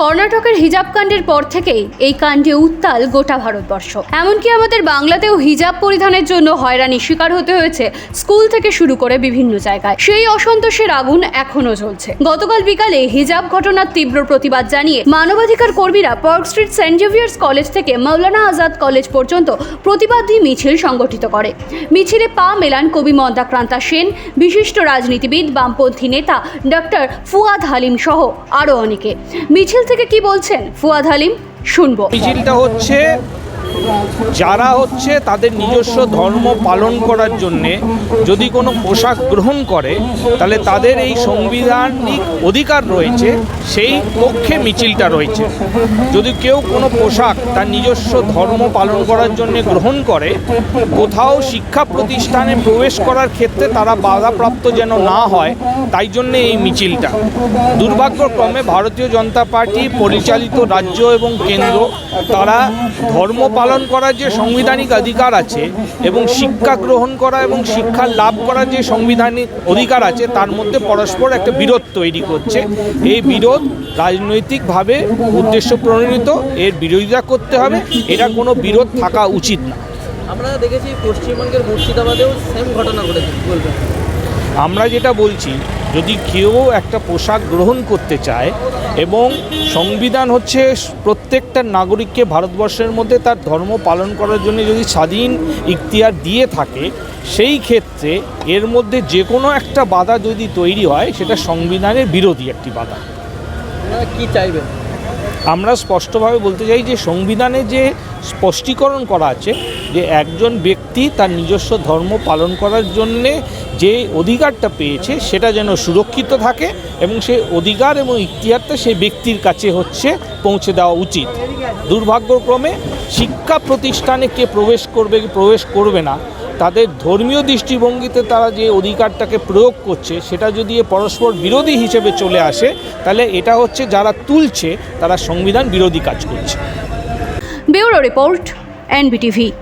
কর্ণাটকের হিজাব কাণ্ডের পর থেকেই এই কাণ্ডে উত্তাল গোটা ভারতবর্ষ। এমনকি আমাদের বাংলাতেও হিজাব পরিধানের জন্য হয়রানির শিকার হতে হয়েছে স্কুল থেকে শুরু করে বিভিন্ন জায়গায়। সেই অসন্তোষের আগুন এখনও জ্বলছে। গতকাল বিকালে হিজাব ঘটনার তীব্র প্রতিবাদ জানিয়ে মানবাধিকার কর্মীরা park street Saint Xavier's college থেকে মৌলানা আজাদ কলেজ পর্যন্ত প্রতিবাদী মিছিল সংগঠিত করে। মিছিলে পা মেলান কবি মন্দাক্রান্তা সেন, বিশিষ্ট রাজনীতিবিদ, বামপন্থী নেতা ডক্টর ফুয়াদ হালিম সহ আরও অনেকে। মিছিল থেকে কি বলছেন? ফুয়াদ হালিম শুনব। মিছিলটা হচ্ছে যারা হচ্ছে তাদের নিজস্ব ধর্ম পালন করার জন্যে যদি কোনো পোশাক গ্রহণ করে, তাহলে তাদের এই সাংবিধানিক অধিকার রয়েছে, সেই পক্ষে মিছিলটা রয়েছে। যদি কেউ কোনো পোশাক তার নিজস্ব ধর্ম পালন করার জন্য গ্রহণ করে, কোথাও শিক্ষা প্রতিষ্ঠানে প্রবেশ করার ক্ষেত্রে তারা বাধাপ্রাপ্ত যেন না হয়, তাই জন্যে এই মিছিলটা। দুর্ভাগ্যক্রমে ভারতীয় জনতা পার্টি, পরিচালিত রাজ্য এবং কেন্দ্র, তারা ধর্ম পালন করার যে সাংবিধানিক অধিকার আছে এবং শিক্ষা গ্রহণ করা এবং শিক্ষা লাভ করার যে সাংবিধানিক অধিকার আছে তার মধ্যে পরস্পর একটা বিরোধ তৈরি করছে। এই বিরোধ রাজনৈতিকভাবে উদ্দেশ্য প্রণীত এর বিরোধিতা করতে হবে। এটা কোনো বিরোধ থাকা উচিত না। আমরা দেখেছি পশ্চিমবঙ্গের মুর্শিদাবাদেও সেম ঘটনা ঘটেছে বলবেন? আমরা যেটা বলছি যদি কেউ একটা পোশাক গ্রহণ করতে চায় এবং সংবিধান হচ্ছে প্রত্যেকটা নাগরিককে ভারতবর্ষের মধ্যে তার ধর্ম পালন করার জন্য যদি স্বাধীন ইখতিয়ার দিয়ে থাকে সেই ক্ষেত্রে এর মধ্যে যে কোনো একটা বাধা যদি তৈরি হয় সেটা সংবিধানের বিরোধী একটি বাধা। কি চাইবেন? আমরা স্পষ্টভাবে বলতে চাই যে সংবিধানে যে স্পষ্টীকরণ করা আছে যে একজন ব্যক্তি তার নিজস্ব ধর্ম পালন করার জন্যে যে অধিকারটা পেয়েছে সেটা যেন সুরক্ষিত থাকে এবং সেই অধিকার এবং ইখতিয়ারটা সেই ব্যক্তির কাছে হচ্ছে পৌঁছে দেওয়া উচিত। দুর্ভাগ্যক্রমে শিক্ষা প্রতিষ্ঠানে কে প্রবেশ করবে কি প্রবেশ করবে না, তাদের ধর্মীয় দৃষ্টিভঙ্গিতে তারা যে অধিকারটাকে প্রয়োগ করছে সেটা যদি পরস্পর বিরোধী হিসেবে চলে আসে, তাহলে এটা হচ্ছে যারা তুলছে তারা সংবিধান বিরোধী কাজ করছে। Bureau report NBTV.